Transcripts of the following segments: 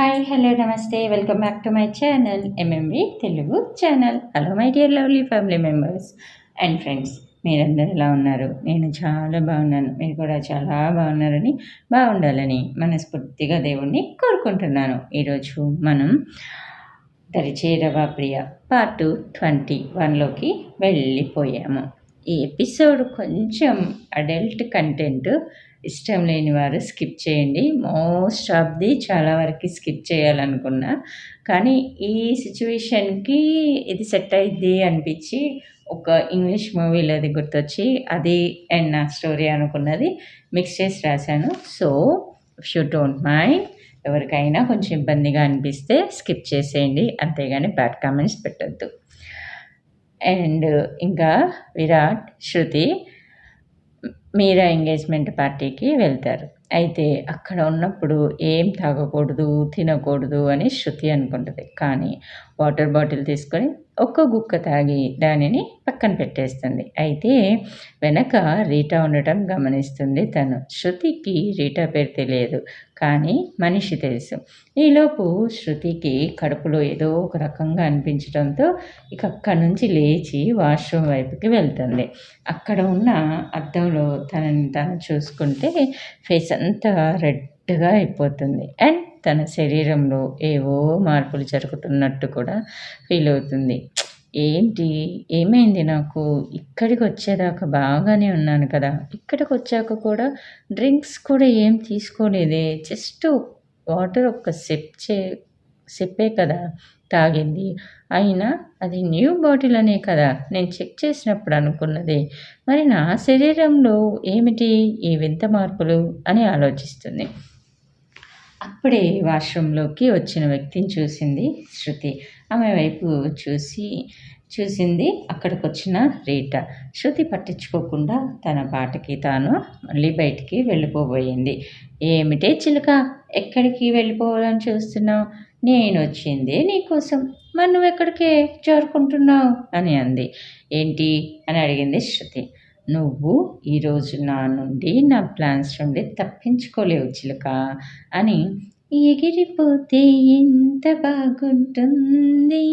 Hi hello నమస్తే welcome back to my channel MMV Telugu channel hello my dear lovely family members and friends మీరందరూ ఎలా ఉన్నారు? నేను చాలా బాగున్నాను. మీరు కూడా చాలా బాగున్నారని బాగుండాలని మనస్ఫూర్తిగా దేవుణ్ణి కోరుకుంటున్నాను. ఈరోజు మనం దరిచేరవ ప్రియ పార్ట్ ట్వంటీ వన్లోకి వెళ్ళిపోయాము. ఈ ఎపిసోడ్ కొంచెం అడల్ట్ కంటెంట్ ఇష్టం లేని వారు స్కిప్ చేయండి. మోస్ట్ ఆఫ్ ది చాలా వరకు స్కిప్ చేయాలనుకున్నా. కానీ ఈ సిచ్యువేషన్కి ఇది సెట్ అయింది అనిపించి ఒక ఇంగ్లీష్ మూవీలో అది గుర్తొచ్చి అది అండ్ నా స్టోరీ అనుకున్నది మిక్స్ చేసి రాశాను. సో షూ డోంట్ మైండ్ ఎవరికైనా కొంచెం ఇబ్బందిగా అనిపిస్తే స్కిప్ చేసేయండి. అంతేగాని బ్యాడ్ కామెంట్స్ పెట్టద్దు. అండ్ ఇంకా విరాట్ శృతి మీరా ఎంగేజ్మెంట్ పార్టీకి వెళ్తారు. అయితే అక్కడ ఉన్నప్పుడు ఏం తాగకూడదు తినకూడదు అని శృతి అనుకుంటుంది. కానీ వాటర్ బాటిల్ తీసుకొని ఒక్క గుక్క తాగి దానిని పక్కన పెట్టేస్తుంది. అయితే వెనక రీటా ఉండటం గమనిస్తుంది తను. శృతికి రీటా పేరు తెలియదు. కానీ మనిషి తెలుసు. ఈలోపు శృతికి కడుపులో ఏదో ఒక రకంగా అనిపించడంతో ఇక అక్కడి నుంచి లేచి వాష్రూమ్ వైపుకి వెళ్తుంది. అక్కడ ఉన్న అద్దంలో తనని తను చూసుకుంటే ఫేస్ అంతా రెడ్గా అయిపోతుంది. అండ్ తన శరీరంలో ఏవో మార్పులు జరుగుతున్నట్టు కూడా ఫీల్ అవుతుంది. ఏంటి? ఏమైంది నాకు? ఇక్కడికి వచ్చేదాకా బాగానే ఉన్నాను కదా. ఇక్కడికి వచ్చాక కూడా డ్రింక్స్ కూడా ఏం తీసుకోలేదే. జస్ట్ వాటర్ ఒక సెప్ చే సెప్పే కదా తాగింది. అయినా అది న్యూ బాటిల్ అనే కదా. నేను చెక్ చేసినప్పుడు అనుకున్నది. మరి నా శరీరంలో ఏమిటి? ఈ వింత మార్పులు? అని ఆలోచిస్తుంది. అప్పుడే వాష్రూమ్లోకి వచ్చిన వ్యక్తిని చూసింది శృతి. ఆమె వైపు చూసి చూసింది అక్కడికి వచ్చిన రీట. శృతి పట్టించుకోకుండా తన పాటకి తాను మళ్ళీ బయటికి వెళ్ళిపోబోయింది. ఏమిటే చిలుక? ఎక్కడికి వెళ్ళిపోవాలని చూస్తున్నావు? నేను వచ్చింది నీకోసం. మరి నువ్వు ఎక్కడికి చేరుకుంటున్నావు? అని అంది. ఏంటి? అని అడిగింది శృతి. నువ్వు ఈరోజు నా నుండి నా ప్లాన్స్ నుండి తప్పించుకోలేవు చిలుక అని ఎగిరిపోతే ఎంత బాగుంటుంది?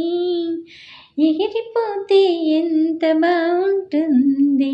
ఎగిరిపోతే ఎంత బాగుంటుంది?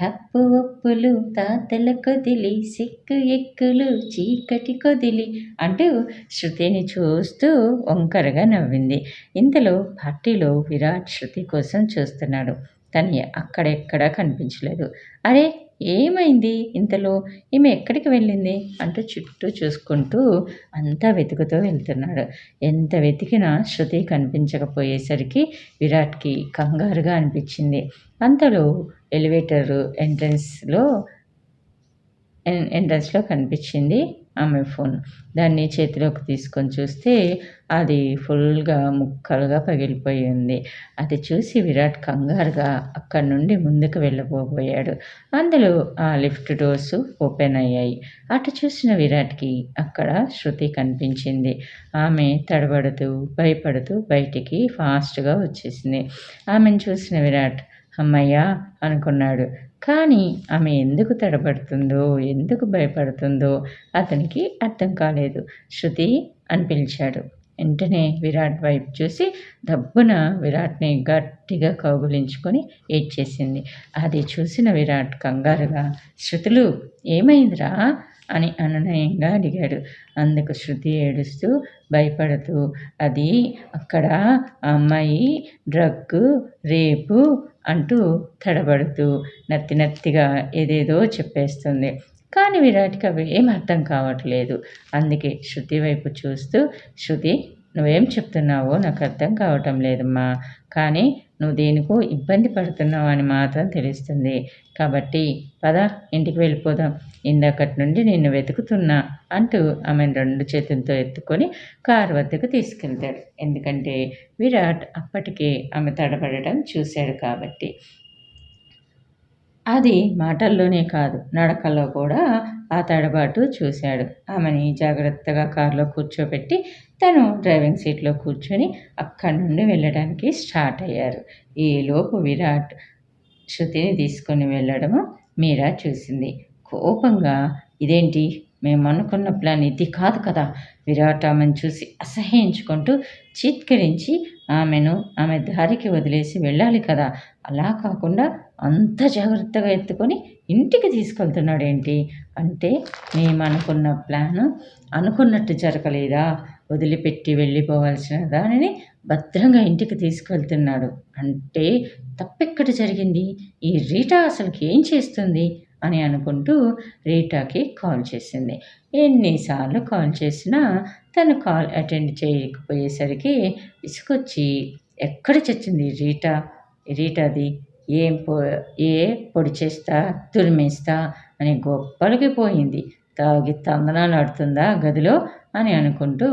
తప్పు ఒప్పులు తాతల కొదిలి సిక్కు ఎక్కులు చీకటి కొదిలి అంటూ శృతిని చూస్తూ వంకరగా నవ్వింది. ఇంతలో పార్టీలో విరాట్ శృతి కోసం చూస్తున్నాడు. తను అక్కడెక్కడా కనిపించలేదు. అరే ఏమైంది ఇంతలో? ఈమె ఎక్కడికి వెళ్ళింది? అంటూ చుట్టూ చూసుకుంటూ అంతా వెతుకుతూ వెళ్తున్నాడు. ఎంత వెతికినా శృతి కనిపించకపోయేసరికి విరాట్కి కంగారుగా అనిపించింది. అంతలో ఎలివేటర్ ఎంట్రన్స్లో ఎంట్రన్స్లో కనిపించింది. ఆమె ఫోన్. దాన్ని చేతిలోకి తీసుకొని చూస్తే అది ఫుల్గా ముక్కలుగా పగిలిపోయి ఉంది అది చూసి విరాట్ కంగారుగా అక్కడి నుండి ముందుకు వెళ్ళబోబోయాడు. అందులో ఆ లిఫ్ట్ డోర్స్ ఓపెన్ అయ్యాయి. అటు చూసిన విరాట్కి అక్కడ శృతి కనిపించింది. ఆమె తడబడుతూ భయపడుతూ బయటికి ఫాస్ట్గా వచ్చేసింది. ఆమెను చూసిన విరాట్ అమ్మయ్యా అనుకున్నాడు. కానీ ఆమె ఎందుకు తడబడుతుందో ఎందుకు భయపడుతుందో అతనికి అర్థం కాలేదు. శృతి అని పిలిచాడు. వెంటనే విరాట్ వైపు చూసి దబ్బున విరాట్ని గట్టిగా కౌగులించుకొని ఏడ్చేసింది. అది చూసిన విరాట్ కంగారుగా శృతులు ఏమైందిరా? అని అనునయంగా అడిగాడు. అందుకు శృతి ఏడుస్తూ భయపడుతూ అది అక్కడ అమ్మాయి డ్రగ్ రేపు అంటూ తడబడుతూ నత్తి నత్తిగా ఏదేదో చెప్పేస్తుంది. కానీ విరాట్కి అవి ఏం అర్థం కావట్లేదు. అందుకే శృతి వైపు చూస్తూ శృతి నువ్వేం చెప్తున్నావో నాకు అర్థం కావటం లేదమ్మా. కానీ నువ్వు దేనికో ఇబ్బంది పడుతున్నావు అని మాత్రం తెలుస్తుంది. కాబట్టి పద ఇంటికి వెళ్ళిపోదాం. ఇందాకటి నుండి నిన్ను వెతుకుతున్నా అంటూ ఆమెను రెండు చేతులతో ఎత్తుకొని కారు వద్దకు తీసుకెళ్తాడు. ఎందుకంటే విరాట్ అప్పటికే ఆమె తడబడటం చూశాడు కాబట్టి. అది మాటల్లోనే కాదు నడకలో కూడా ఆ తడబాటు చూశాడు. ఆమెని జాగ్రత్తగా కారులో కూర్చోబెట్టి తను డ్రైవింగ్ సీట్లో కూర్చొని అక్కడి నుండి వెళ్ళడానికి స్టార్ట్ అయ్యారు. ఈలోపు విరాట్ శృతిని తీసుకొని వెళ్ళడము మీరా చూసింది. కోపంగా ఇదేంటి? మేము అనుకున్న ప్లాన్ ఇది కాదు కదా? విరాట్ ఆమెను చూసి అసహ్యించుకుంటూ చీత్కరించి ఆమెను ఆమె దారికి వదిలేసి వెళ్ళాలి కదా. అలా కాకుండా అంత జాగ్రత్తగా ఎత్తుకొని ఇంటికి తీసుకెళ్తున్నాడేంటి? అంటే మేము అనుకున్న ప్లాను అనుకున్నట్టు జరగలేదా? వదిలిపెట్టి వెళ్ళిపోవాల్సిన దానిని భద్రంగా ఇంటికి తీసుకెళ్తున్నాడు. అంటే తప్పెక్కడ జరిగింది? ఈ రీటా అసలుకి ఏం చేస్తుంది? అని అనుకుంటూ రీటాకి కాల్ చేసింది. ఎన్నిసార్లు కాల్ చేసినా తను కాల్ అటెండ్ చేయకపోయేసరికి విసుకొచ్చి ఎక్కడ చచ్చింది రీటా? రీటాది ఏం పో ఏ పొడి చేస్తా తురిమేస్తా? అని గొప్పలకి పోయింది తాగి తందనాలు ఆడుతుందా గదిలో? అని అనుకుంటూ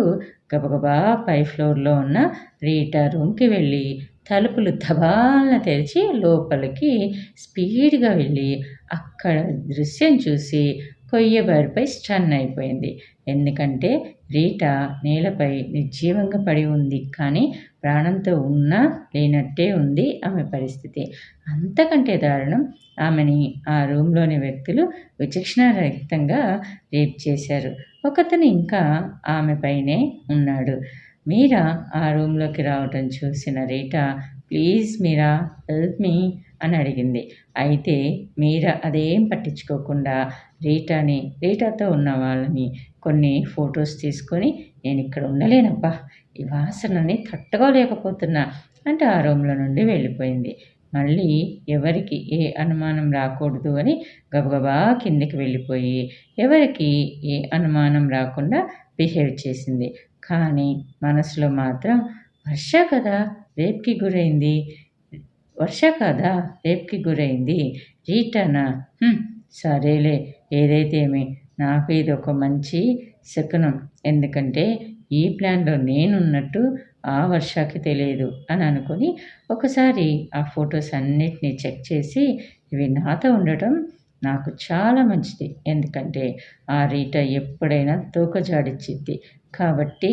గబగబా పై ఫ్లోర్లో ఉన్న రీటా రూమ్కి వెళ్ళి తలుపులు దబాలన తెరిచి లోపలికి స్పీడ్గా వెళ్ళి అక్కడ దృశ్యం చూసి కొయ్యబారిపై స్టన్ అయిపోయింది. ఎందుకంటే రీటా నేలపై నిర్జీవంగా పడి ఉంది కానీ ప్రాణంతో ఉన్నా లేనట్టే ఉంది ఆమె పరిస్థితి. అంతకంటే దారుణం ఆమెని ఆ రూమ్లోని వ్యక్తులు విచక్షణారహితంగా రేప్ చేశారు. ఒకతను ఇంకా ఆమె పైనే ఉన్నాడు. మీరా ఆ రూమ్లోకి రావటం చూసిన Rita please Meera help me అని అడిగింది. అయితే మీరా అదేం పట్టించుకోకుండా రీటాని రీటాతో ఉన్న వాళ్ళని కొన్ని ఫొటోస్ తీసుకొని నేను ఇక్కడ ఉండలేనబ్బా ఈ వాసనని తట్టుకోలేకపోతున్నా అంటే ఆ రూమ్లో నుండి వెళ్ళిపోయింది. మళ్ళీ ఎవరికి ఏ అనుమానం రాకూడదు అని గబగబా కిందికి వెళ్ళిపోయి ఎవరికి ఏ అనుమానం రాకుండా బిహేవ్ చేసింది. కానీ మనసులో మాత్రం వర్ష కదా రేప్కి గురైంది. వర్ష కదా రేప్కి గురైంది. రీటానా? సరేలే ఏదైతేమి నాకు ఇది ఒక మంచి శకునం. ఎందుకంటే ఈ ప్లాన్లో నేనున్నట్టు ఆ వర్షాకి తెలియదు అని అనుకుని ఒకసారి ఆ ఫొటోస్ అన్నిటినీ చెక్ చేసి ఇవి నాతో ఉండటం నాకు చాలా మంచిది. ఎందుకంటే ఆ రీట ఎప్పుడైనా తూకజాడిచ్చిద్ది కాబట్టి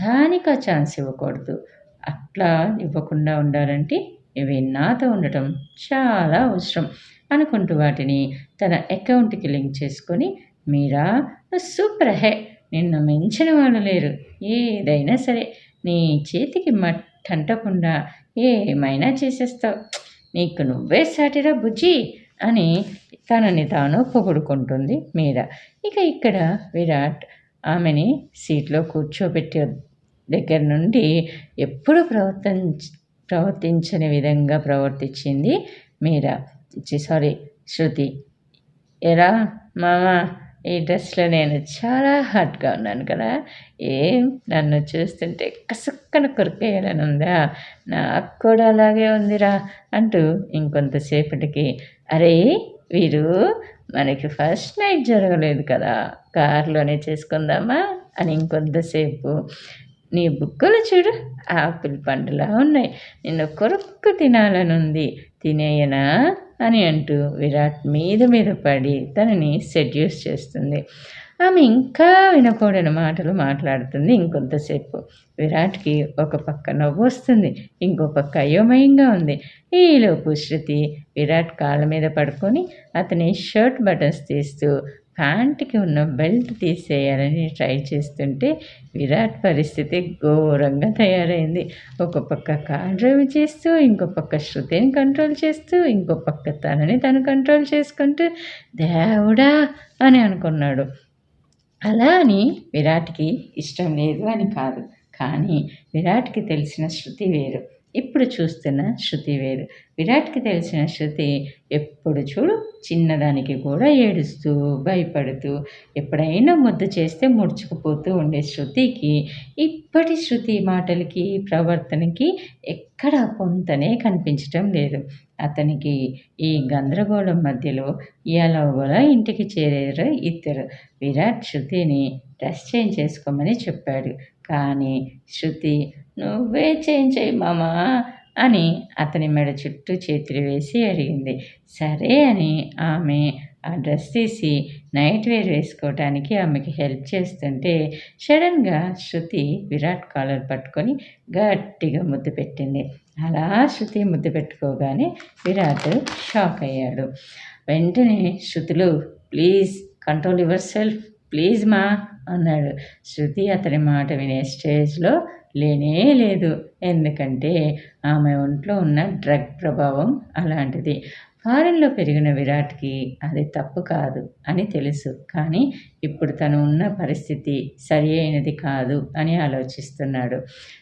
దానికి ఆ ఛాన్స్ ఇవ్వకూడదు. అట్లా ఇవ్వకుండా ఉండాలంటే ఇవి నాతో ఉండటం చాలా అవసరం అనుకుంటూ వాటిని తన అకౌంట్కి లింక్ చేసుకొని మీరా? సూపర్ హే! నిన్ను మించిన వాళ్ళు లేరు. ఏదైనా సరే నీ చేతికి మట్టంటకుండా ఏమైనా చేసేస్తావు. నీకు నువ్వే సాటిరా బుజ్జి అని తనని తాను పొగుడుకుంటుంది మీరా. ఇక ఇక్కడ విరాట్ ఆమెని సీట్లో కూర్చోబెట్టే దగ్గర నుండి ఎప్పుడు ప్రవర్తించ ప్రవర్తించని విధంగా ప్రవర్తించింది మీరా. సారీ శృతి. ఎరా మామ ఈ డ్రెస్లో నేను చాలా హాట్గా ఉన్నాను కదా. ఏం? నన్ను చూస్తుంటే కసక్కన కొరికేయాలని ఉందా నాకు కూడా అలాగే ఉందిరా అంటూ ఇంకొంతసేపటికి అరే వీరు మనకి ఫస్ట్ నైట్ జరగలేదు కదా కారులోనే చేసుకుందామా? అని ఇంకొంతసేపు నీ బుక్కులు చూడు ఆపిల్ పండులా ఉన్నాయి నిన్ను కొరుక్కు తినాలనుంది. తినేయనా? అని అంటూ విరాట్ మీద మీద పడి తనని సెడ్యూస్ చేస్తుంది. ఆమె ఇంకా వినకూడని మాటలు మాట్లాడుతుంది ఇంకొంతసేపు. విరాట్కి ఒక పక్క నవ్వు వస్తుంది ఇంకో పక్క అయోమయంగా ఉంది. ఈలోపు శృతి విరాట్ కాళ్ళ మీద పడుకొని అతని షర్ట్ బటన్స్ తీస్తూ ప్యాంట్కి ఉన్న బెల్ట్ తీసేయాలని ట్రై చేస్తుంటే విరాట్ పరిస్థితి ఘోరంగా తయారైంది. ఒక పక్క కార్ డ్రైవ్ చేస్తూ ఇంకో పక్క శృతిని కంట్రోల్ చేస్తూ ఇంకో పక్క తనని తను కంట్రోల్ చేసుకుంటూ దేవుడా అని అనుకున్నాడు. అలా అని విరాట్కి ఇష్టం లేదు అని కాదు. కానీ విరాట్కి తెలిసిన శృతి వేరు. ఇప్పుడు చూస్తున్న శృతి వేరు. విరాట్కి తెలిసిన శృతి ఎప్పుడు చూడు చిన్నదానికి కూడా ఏడుస్తూ భయపడుతూ ఎప్పుడైనా ముద్దు చేస్తే ముడుచుకుపోతూ ఉండే శృతికి ఇప్పటి శృతి మాటలకి ప్రవర్తనకి ఎక్కడ పొంతనే కనిపించటం లేదు. అతనికి ఈ గందరగోళం మధ్యలో ఎలాగోలా ఇంటికి చేరారు ఇద్దరు. విరాట్ శృతిని రెస్ట్ చేంజ్ చేసుకోమని చెప్పాడు. కానీ శృతి నువ్వే చేయించేయి మామా అని అతని మెడ చుట్టూ చేతులు వేసి అడిగింది. సరే అని ఆమె ఆ డ్రెస్ తీసి నైట్ వేర్ వేసుకోవటానికి ఆమెకి హెల్ప్ చేస్తుంటే సడన్గా శృతి విరాట్ కాలర్ పట్టుకొని గట్టిగా ముద్దు పెట్టింది. అలా శృతి ముద్దు పెట్టుకోగానే విరాట్ షాక్ అయ్యాడు. వెంటనే శృతులు please control yourself please మా అన్నాడు. శృతి అతని మాట వినే స్టేజ్లో లేనే లేదు. ఎందుకంటే ఆమె ఒంట్లో ఉన్న డ్రగ్ ప్రభావం అలాంటిది. ఫారెన్లో పెరిగిన విరాట్కి అది తప్పు కాదు అని తెలుసు. కానీ ఇప్పుడు తను ఉన్న పరిస్థితి సరి అయినది కాదు అని ఆలోచిస్తున్నాడు.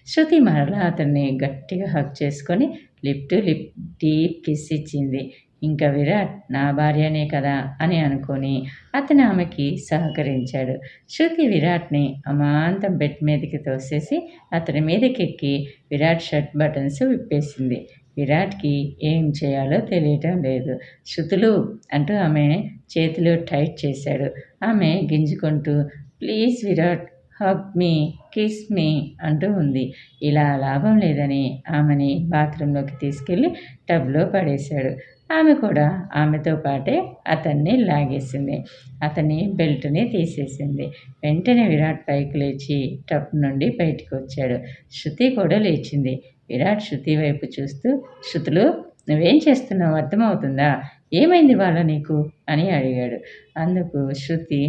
శృతి మరలా అతన్ని గట్టిగా హక్ చేసుకొని lip to lip deep kiss ఇచ్చింది. ఇంకా విరాట్ నా భార్యనే కదా అని అనుకొని అతను ఆమెకి సహకరించాడు. శృతి విరాట్ని అమాంతం బెడ్ మీదకి తోసేసి అతని మీదకెక్కి విరాట్ షర్ట్ బటన్స్ విప్పేసింది. విరాట్కి ఏం చేయాలో తెలియటం లేదు. శృతులు అంటూ ఆమె చేతిలో టైట్ చేశాడు. ఆమె గింజుకుంటూ please Virat hug me kiss me అంటూ ఉంది. ఇలా లాభం లేదని ఆమెని బాత్రూంలోకి తీసుకెళ్ళి టబ్లో పడేశాడు. ఆమె కూడా ఆమెతో పాటే అతన్ని లాగేసింది. అతని బెల్ట్ని తీసేసింది. వెంటనే విరాట్ పైకి లేచి టప్ నుండి బయటికి వచ్చాడు. శృతి కూడా లేచింది. విరాట్ శృతి వైపు చూస్తూ శృతులు నువ్వేం చేస్తున్నావు? అర్థమవుతుందా? ఏమైంది వాళ్ళ నీకు? అని అడిగాడు. అందుకు శృతి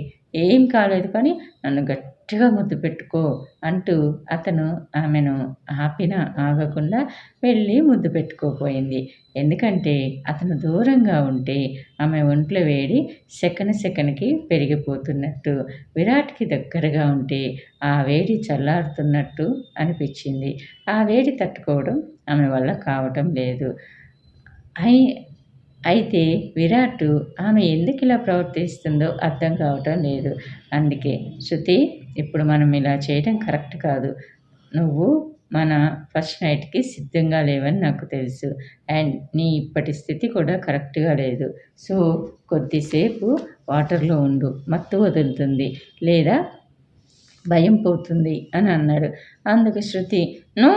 ఏం కాలేదు కానీ నన్ను గట్టిగా ముద్దు పెట్టుకో అంటూ అతను ఆమెను ఆపిన ఆగకుండా వెళ్ళి ముద్దు పెట్టుకోపోయింది. ఎందుకంటే అతను దూరంగా ఉంటే ఆమె ఒంట్లో వేడి సెకండ్ సెకండ్కి పెరిగిపోతున్నట్టు విరాట్కి దగ్గరగా ఉంటే ఆ వేడి చల్లారుతున్నట్టు అనిపించింది. ఆ వేడి తట్టుకోవడం ఆమె వల్ల కావటం లేదు. అయి అయితే విరాట్ ఆమె ఎందుకు ఇలా ప్రవర్తిస్తుందో అర్థం కావటం లేదు. అందుకే శృతి ఇప్పుడు మనం ఇలా చేయడం కరెక్ట్ కాదు. నువ్వు మన ఫస్ట్ నైట్కి సిద్ధంగా లేవని నాకు తెలుసు. అండ్ నీ ఇప్పటి స్థితి కూడా కరెక్ట్గా లేదు. సో కొద్దిసేపు వాటర్లో ఉండు. మత్తు వదులుతుంది. లేదా భయం పోతుంది అని అన్నాడు. అందుకు శృతి నో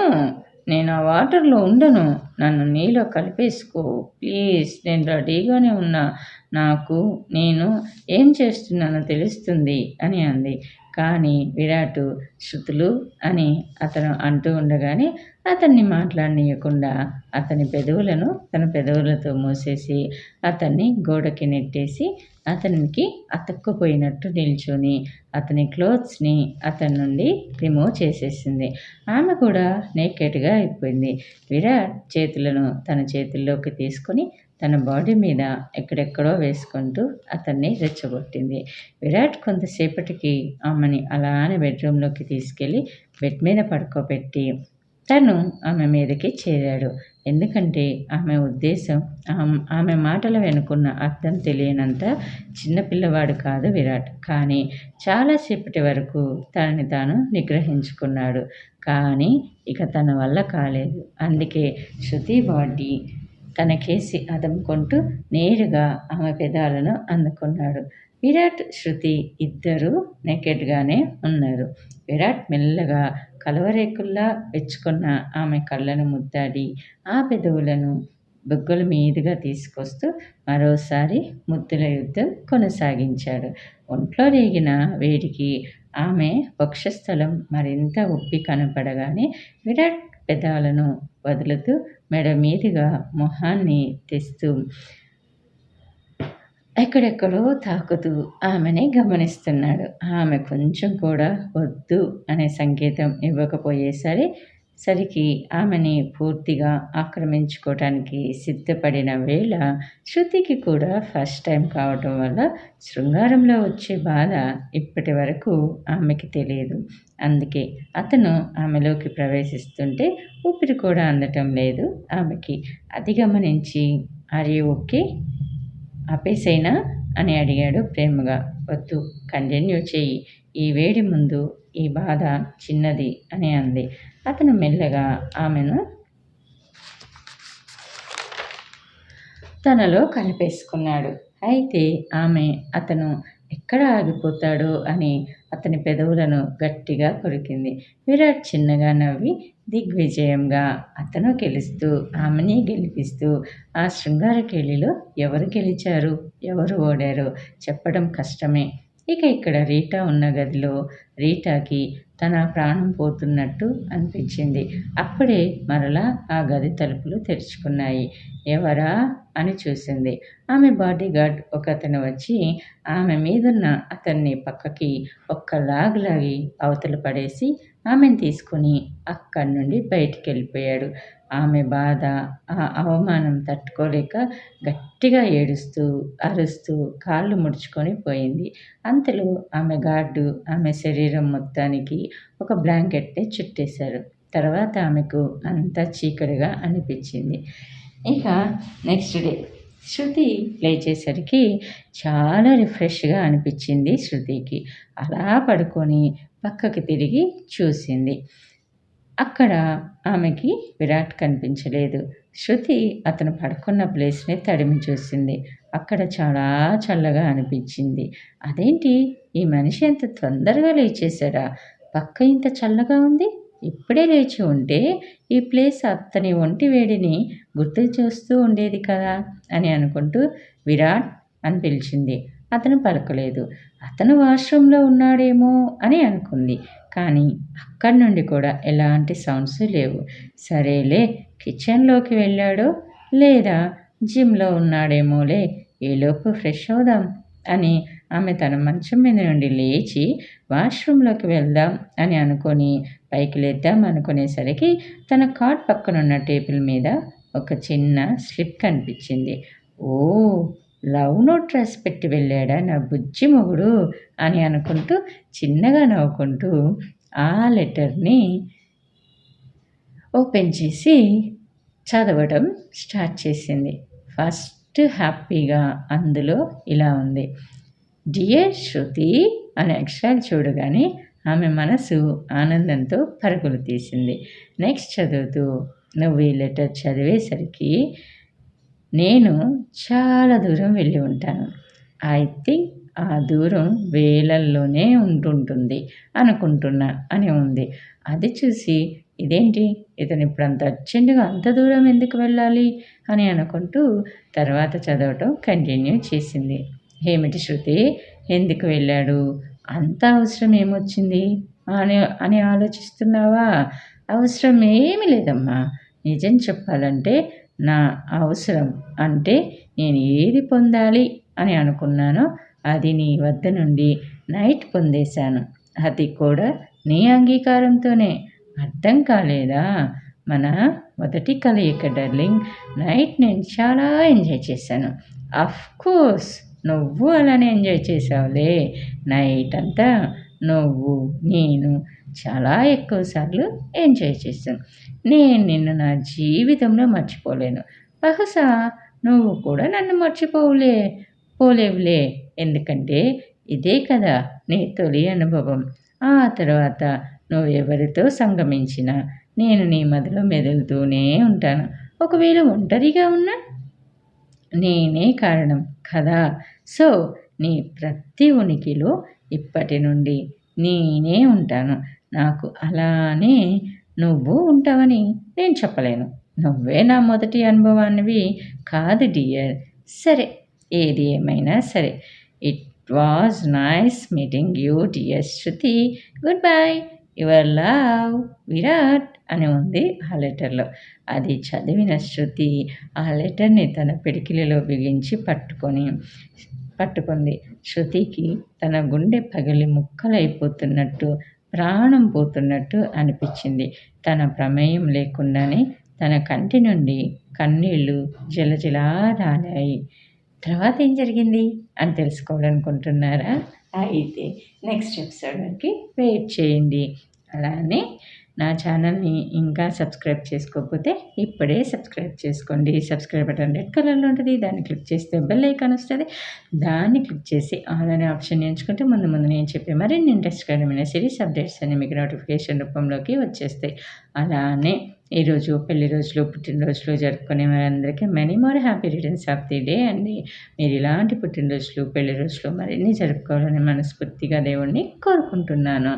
నేను ఆ వాటర్లో ఉండను. నన్ను నీలో కలిపేసుకో. ప్లీజ్ నేను రెడీగానే ఉన్నా. నాకు నేను ఏం చేస్తున్నానో తెలుస్తుంది అని అంది. కానీ విరాట్ శృతులు అని అతను అంటూ ఉండగానే అతన్ని మాట్లాడనీయకుండా అతని పెదవులను తన పెదవులతో మూసేసి అతన్ని గోడకి నెట్టేసి అతనికి అతక్కుపోయినట్టు నిల్చొని అతని క్లోత్స్ని అతని నుండి రిమూవ్ చేసేసింది. ఆమె కూడా నేకెట్గా అయిపోయింది. విరాట్ చేతులను తన చేతుల్లోకి తీసుకొని తన బాడీ మీద ఎక్కడెక్కడో వేసుకుంటూ అతన్ని రెచ్చగొట్టింది. విరాట్ కొంతసేపటికి ఆమెని అలానే బెడ్రూమ్లోకి తీసుకెళ్ళి బెడ్ మీద పడుకోబెట్టి తను ఆమె మీదకి చేరాడు. ఎందుకంటే ఆమె ఉద్దేశం ఆమె మాటల వెనుకున్న అర్థం తెలియనంత చిన్నపిల్లవాడు కాదు విరాట్. కానీ చాలాసేపటి వరకు తనని తాను నిగ్రహించుకున్నాడు. కానీ ఇక తన వల్ల కాలేదు. అందుకే శృతి బాడీ తనకేసి అదముకుంటూ నేరుగా ఆమె పెదాలను అందుకున్నాడు. విరాట్ శృతి ఇద్దరు నెకెడ్గానే ఉన్నారు. విరాట్ మెల్లగా కలవరేకుల్లా వెచ్చుకున్న ఆమె కళ్ళను ముద్దాడి ఆ పెదవులను బొగ్గల మీదుగా తీసుకొస్తూ మరోసారి ముద్దుల యుద్ధం కొనసాగించాడు. ఒంట్లో రేగిన వేడికి ఆమె వక్షస్థలం మరింత ఉప్పి కనపడగానే విరాట్ పెదాలను వదులుతూ మెడ మీదుగా మొహాన్ని తెస్తూ ఎక్కడెక్కడో తాకుతూ ఆమెని గమనిస్తున్నాడు. ఆమె కొంచెం కూడా వద్దు అనే సంకేతం ఇవ్వకపోయేసరి సరికి ఆమెని పూర్తిగా ఆక్రమించుకోవటానికి సిద్ధపడిన వేళ శృతికి కూడా ఫస్ట్ టైం కావటం వల్ల శృంగారంలో వచ్చే బాధ ఇప్పటి వరకు ఆమెకి తెలియదు. అందుకే అతను ఆమెలోకి ప్రవేశిస్తుంటే ఊపిరి కూడా అందటం లేదు. ఆమెకి అది గమనించి అరే ఓకే ఆపేసైనా? అని అడిగాడు ప్రేమగా. వద్దు కంటిన్యూ చెయ్యి. ఈ వేడి ముందు ఈ బాధ చిన్నది అని అంది. అతను మెల్లగా ఆమెను తనలో కలిపేసుకున్నాడు. అయితే ఆమె అతను ఎక్కడ ఆగిపోతాడో అని అతని పెదవులను గట్టిగా కొరికింది. విరాట్ చిన్నగా నవ్వి దిగ్విజయంగా అతను గెలుస్తూ ఆమెని గెలిపిస్తూ ఆ శృంగార కేళిలో ఎవరు గెలిచారు? ఎవరు ఓడారో? చెప్పడం కష్టమే. ఇక ఇక్కడ రీటా ఉన్న గదిలో రీటాకి తన ప్రాణం పోతున్నట్టు అనిపించింది. అప్పుడే మరలా ఆ గది తలుపులు తెరుచుకున్నాయి. ఎవరా అని చూసింది. ఆమె బాడీగార్డ్ ఒక అతను వచ్చి ఆమె మీదున్న అతన్ని పక్కకి ఒక్క లాగి అవతలు పడేసి ఆమెను తీసుకుని అక్కడి నుండి బయటికి వెళ్ళిపోయాడు ఆమె బాధ ఆ అవమానం తట్టుకోలేక గట్టిగా ఏడుస్తూ అరుస్తూ కాళ్ళు ముడుచుకొని పోయింది. అంతలో ఆమె గార్డు ఆమె శరీరం మొత్తానికి ఒక బ్లాంకెట్ని చుట్టేశారు. తర్వాత ఆమెకు అంతా చీకటిగా అనిపించింది. ఇక నెక్స్ట్ డే శృతి లేచేసరికి చాలా రిఫ్రెష్గా అనిపించింది శృతికి. అలా పడుకొని పక్కకి తిరిగి చూసింది. అక్కడ ఆమెకి విరాట్ కనిపించలేదు. శృతి అతను పడుకున్న ప్లేస్ని తడిమి చూసింది. అక్కడ చాలా చల్లగా అనిపించింది. అదేంటి? ఈ మనిషి ఎంత తొందరగా లేచేశాడా? పక్క ఇంత చల్లగా ఉంది? ఇప్పుడే లేచి ఉంటే ఈ ప్లేస్ అతని ఒంటి వేడిని గుర్తు చేస్తూ ఉండేది కదా? అని అనుకుంటూ విరాట్ అని పిలిచింది. అతను పలకలేదు. అతను వాష్రూమ్లో ఉన్నాడేమో అని అనుకుంది. కానీ అక్కడి నుండి కూడా ఎలాంటి సౌండ్స్ లేవు. సరేలే కిచెన్లోకి వెళ్ళాడో లేదా జిమ్లో ఉన్నాడేమోలే ఈలోపు ఫ్రెష్ అవుదాం అని ఆమె తన మంచం మీద నుండి లేచి వాష్రూమ్లోకి వెళ్దాం అని అనుకొని పైకి లేద్దాం అనుకునేసరికి తన కాట్ పక్కనున్న టేబుల్ మీద ఒక చిన్న స్లిప్ కనిపించింది. ఓ లవ్ నోట్ రాసి పెట్టి వెళ్ళాడా నా బుజ్జి మొగుడు అని అనుకుంటూ చిన్నగా నవ్వుకుంటూ ఆ లెటర్ని ఓపెన్ చేసి చదవడం స్టార్ట్ చేసింది. ఫస్ట్ హ్యాపీగా అందులో ఇలా ఉంది. డియర్ శృతి అనే అక్షరాలు చూడగానే ఆమె మనసు ఆనందంతో పరుగులు తీసింది. నెక్స్ట్ చదువుతూ నువ్వు ఈ లెటర్ చదివేసరికి నేను చాలా దూరం వెళ్ళి ఉంటాను. ఐ థింక్ ఆ దూరం వేలల్లోనే ఉంటుంటుంది అనుకుంటున్నా అని ఉంది. అది చూసి ఇదేంటి? ఇతను ఇప్పుడు అంత అర్జెంటుగా అంత దూరం ఎందుకు వెళ్ళాలి? అని అనుకుంటూ తర్వాత చదవటం కంటిన్యూ చేసింది. ఏమిటి శృతి? ఎందుకు వెళ్ళాడు? అంత అవసరం ఏమొచ్చింది? అని అని ఆలోచిస్తున్నావా? అవసరం ఏమీ లేదమ్మా. నిజం చెప్పాలంటే నా అవసరం అంటే నేను ఏది పొందాలి అని అనుకున్నానో అది నీ వద్ద నుండి నైట్ పొందేశాను. అది కూడా నీ అంగీకారంతోనే. అర్థం కాలేదా? మన మొదటి కలయిక డర్లింగ్. నైట్ నేను చాలా ఎంజాయ్ చేశాను. అఫ్ కోర్స్ నువ్వు అలానే ఎంజాయ్ చేసావులే నైట్ అంతా నువ్వు నేను చాలా ఎక్కువసార్లు ఎంజాయ్ చేశాను. నేను నిన్ను నా జీవితంలో మర్చిపోలేను. బహుశా నువ్వు కూడా నన్ను మర్చిపోవులే పోలేవులే. ఎందుకంటే ఇదే కదా నీ తొలి అనుభవం. ఆ తర్వాత నువ్వు ఎవరితో సంగమించినా నేను నీ మదిలో మెదులుతూనే ఉంటాను. ఒకవేళ ఒంటరిగా ఉన్నా నేనే కారణం కదా. సో నీ ప్రతి ఉనికిలో ఇప్పటి నుండి నేనే ఉంటాను. నాకు అలానే నువ్వు ఉంటావని నేను చెప్పలేను. నువ్వే నా మొదటి అనుభవానివి కాదు డియర్. సరే ఏది ఏమైనా సరే. It was nice meeting you dear Shruti good bye your love Virat అని ఉంది ఆ లెటర్లో. అది చదివిన శృతి ఆ లెటర్ని తన పిడికిలిలో బిగించి పట్టుకొని పట్టుకుంది. శృతికి తన గుండె పగిలి ముక్కలైపోతున్నట్టు ప్రాణం పోతున్నట్టు అనిపించింది. తన ప్రమేయం లేకుండానే తన కంటి నుండి కన్నీళ్ళు జలజలా రాలాయి తర్వాత ఏం జరిగింది? అని తెలుసుకోవాలనుకుంటున్నారా? అయితే నెక్స్ట్ ఎపిసోడ్ వరకు వెయిట్ చేయండి. అలానే నా ఛానల్ని ఇంకా సబ్స్క్రైబ్ చేసుకోకపోతే ఇప్పుడే సబ్స్క్రైబ్ చేసుకోండి. సబ్స్క్రైబ్ బటన్ రెడ్ కలర్లో ఉంటుంది. దాన్ని క్లిక్ చేస్తే బెల్ ఐకాన్ వస్తుంది. దాన్ని క్లిక్ చేసి ఆల్ అనే ఆప్షన్ ఎంచుకుంటే ముందు ముందు నేను చెప్పే మరిన్ని ఇంట్రెస్ట్కరమైన సిరీస్ అప్డేట్స్ అన్ని మీకు నోటిఫికేషన్ రూపంలోకి వచ్చేస్తాయి. అలానే ఈరోజు పెళ్ళి రోజులు పుట్టినరోజులు జరుపుకునే వారందరికీ many more happy returns of the day అండి. మీరు ఇలాంటి పుట్టినరోజులు పెళ్ళి రోజులు మరిన్ని జరుపుకోవాలని మనస్ఫూర్తిగా దేవుణ్ణి కోరుకుంటున్నాను.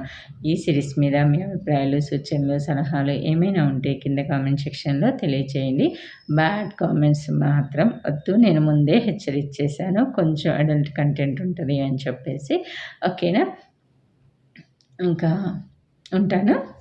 ఈ సిరీస్ మీద మీ అభిప్రాయాలు సూచనలు సలహాలు ఏమైనా ఉంటే కింద కామెంట్ సెక్షన్లో తెలియచేయండి. బ్యాడ్ కామెంట్స్ మాత్రం వద్దు. నేను ముందే హెచ్చరించేశాను కొంచెం అడల్ట్ కంటెంట్ ఉంటుంది అని చెప్పేసి. ఓకేనా ఇంకా ఉంటాను.